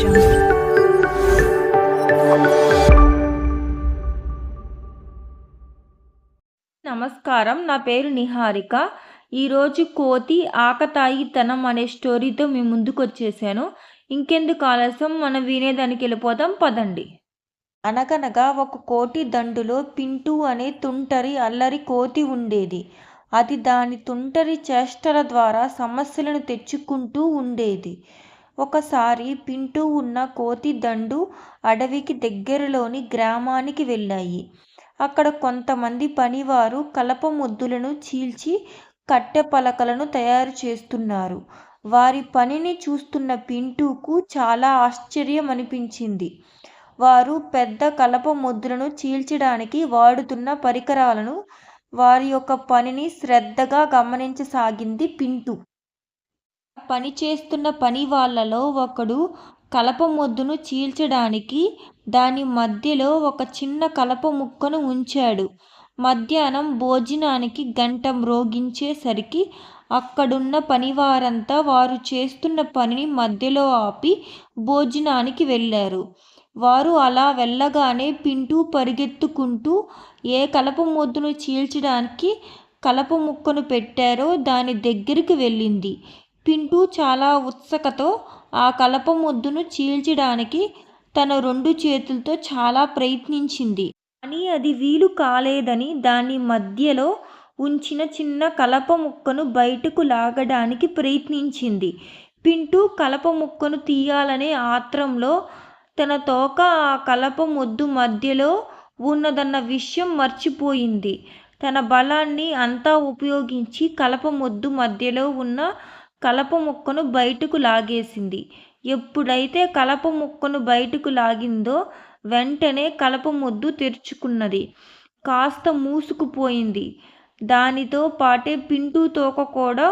నమస్కారం నా పేరు నిహారిక. ఈరోజు కోతి ఆకతాయితనం అనే స్టోరీతో మీ ముందుకు వచ్చేసాను. ఇంకెందుకు ఆలస్యం? మనం వినేదానికి వెళ్ళిపోదాం పదండి. అనగనగా ఒక కోటి దండులో పింటూ అనే తుంటరి అల్లరి కోతి ఉండేది. అది దాని తుంటరి చేష్టల ద్వారా సమస్యలను తెచ్చుకుంటూ ఉండేది. ఒకసారి పింటూ ఉన్న కోతి దండు అడవికి దగ్గరలోని గ్రామానికి వెళ్ళాయి. అక్కడ కొంతమంది పనివారు కలప ముద్దులను చీల్చి కట్టె పలకలను తయారు చేస్తున్నారు. వారి పనిని చూస్తున్న పింటూకు చాలా ఆశ్చర్యం అనిపించింది. వారు పెద్ద కలప ముద్దులను చీల్చడానికి వాడుతున్న పరికరాలను వారి యొక్క పనిని శ్రద్ధగా గమనించసాగింది పింటూ. పని చేస్తున్న పని వాళ్ళలో ఒకడు కలప మొద్దును చీల్చడానికి దాని మధ్యలో ఒక చిన్న కలప ముక్కను ఉంచాడు. మధ్యాహ్నం భోజనానికి గంట మ్రోగించేసరికి అక్కడున్న పనివారంతా వారు చేస్తున్న పనిని మధ్యలో ఆపి భోజనానికి వెళ్ళారు. వారు అలా వెళ్ళగానే పింటూ పరిగెత్తుకుంటూ ఏ కలప మొద్దును చీల్చడానికి కలప ముక్కను పెట్టారో దాని దగ్గరికి వెళ్ళింది. పింటూ చాలా ఉత్సుకతో ఆ కలప ముద్దును చీల్చడానికి తన రెండు చేతులతో చాలా ప్రయత్నించింది. కానీ అది వీలు కాలేదని దాని మధ్యలో ఉంచిన చిన్న కలప ముక్కను బయటకు లాగడానికి ప్రయత్నించింది. పింటూ కలప ముక్కను తీయాలనే ఆత్రంలో తన తోక ఆ కలప ముద్దు మధ్యలో ఉన్నదన్న విషయం మర్చిపోయింది. తన బలాన్ని అంతా ఉపయోగించి కలప ముద్దు మధ్యలో ఉన్న కలప ముక్కను బయటకు లాగేసింది. ఎప్పుడైతే కలప ముక్కను బయటకు లాగిందో వెంటనే కలప ముద్దు తెరుచుకున్నది. కాస్త మూసుకుపోయింది. దానితో పాటే పింటూ తోక కూడా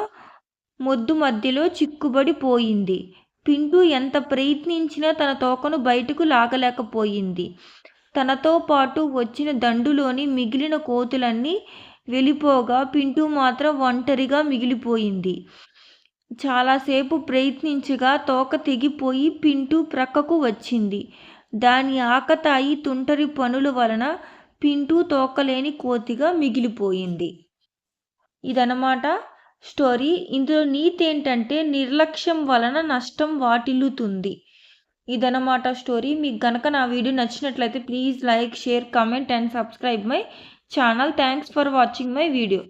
మొద్దు మధ్యలో చిక్కుబడిపోయింది పింటూ ఎంత ప్రయత్నించినా తన తోకను బయటకు లాగలేకపోయింది. తనతో పాటు వచ్చిన దండులోని మిగిలిన కోతులన్నీ వెళ్ళిపోగా పింటూ మాత్రం ఒంటరిగా మిగిలిపోయింది. చాలాసేపు ప్రయత్నించగా తోక తెగిపోయి పింటూ ప్రక్కకు వచ్చింది. దాని ఆకతాయి తుంటరి పనుల వలన పింటూ తోకలేని కోతిగా మిగిలిపోయింది. ఇదనమాట స్టోరీ. ఇందులో నీతి ఏంటంటే నిర్లక్ష్యం వలన నష్టం వాటిల్లుతుంది. ఇదనమాట స్టోరీ. మీకు గనక నా వీడియో నచ్చినట్లయితే please like share comment and subscribe my channel. Thanks for watching my video.